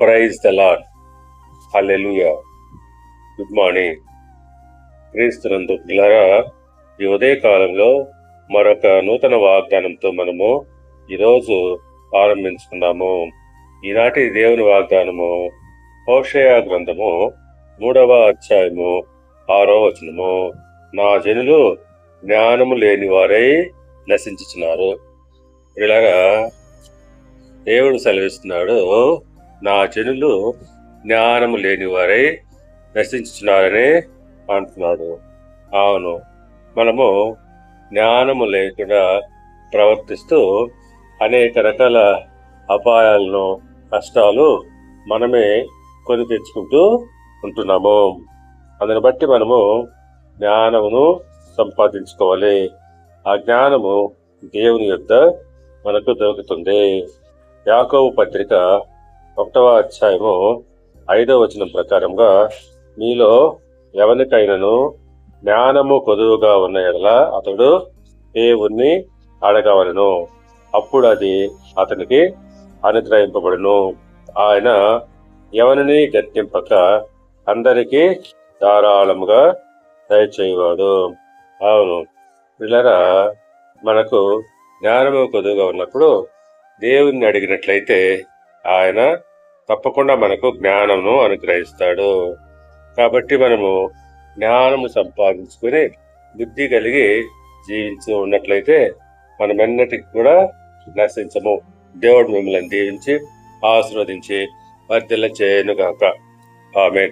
Praise the lord hallelujah good morning క్రీస్తునందు పిల్లరా ఈ ఉదయ కాలంలో మరొక నూతన వాగ్దానంతో మనము ఈరోజు ఆరంభించుకున్నాము ఈనాటి దేవుని వాగ్దానము హోషయ గ్రంథము మూడవ అధ్యాయము ఆరో వచనము. నా జనులు జ్ఞానము లేని వారై నశించుచున్నారు. ఇలాగా దేవుడు సెలవిస్తున్నాడు నా జనులు జ్ఞానము లేని వారై అంటున్నాడు. అవును మనము జ్ఞానము లేకుండా ప్రవర్తిస్తూ అనేక రకాల అపాయాలను కష్టాలు మనమే కొని తెచ్చుకుంటూ ఉంటున్నాము. అందుని బట్టి మనము జ్ఞానమును సంపాదించుకోవాలి. ఆ జ్ఞానము దేవుని యొక్క మనకు దొరుకుతుంది. యాకోవు పత్రిక ఒకటవ అధ్యాయము ఐదవ వచనం ప్రకారంగా మీలో ఎవరికైనాను జ్ఞానము కొదువుగా ఉన్న ఎడల అతడు దేవుణ్ణి అడగవలను. అప్పుడు అది అతనికి అనుగ్రహింపబడును. ఆయన ఎవరిని గట్టింపక అందరికీ ధారాళముగా దయచేయవాడు. అవును. పిల్లరా మనకు జ్ఞానము కొదువుగా ఉన్నప్పుడు దేవుణ్ణి అడిగినట్లయితే ఆయన తప్పకుండా మనకు జ్ఞానమును అనుగ్రహిస్తాడు. కాబట్టి మనము జ్ఞానము సంపాదించుకుని బుద్ధి కలిగి జీవించి ఉన్నట్లయితే మనం ఎన్నటికి కూడా నశించము. దేవుడు మిమ్మల్ని దీవించి ఆశీర్వదించి వర్ధిల్ల చేయనుగాక ఆమె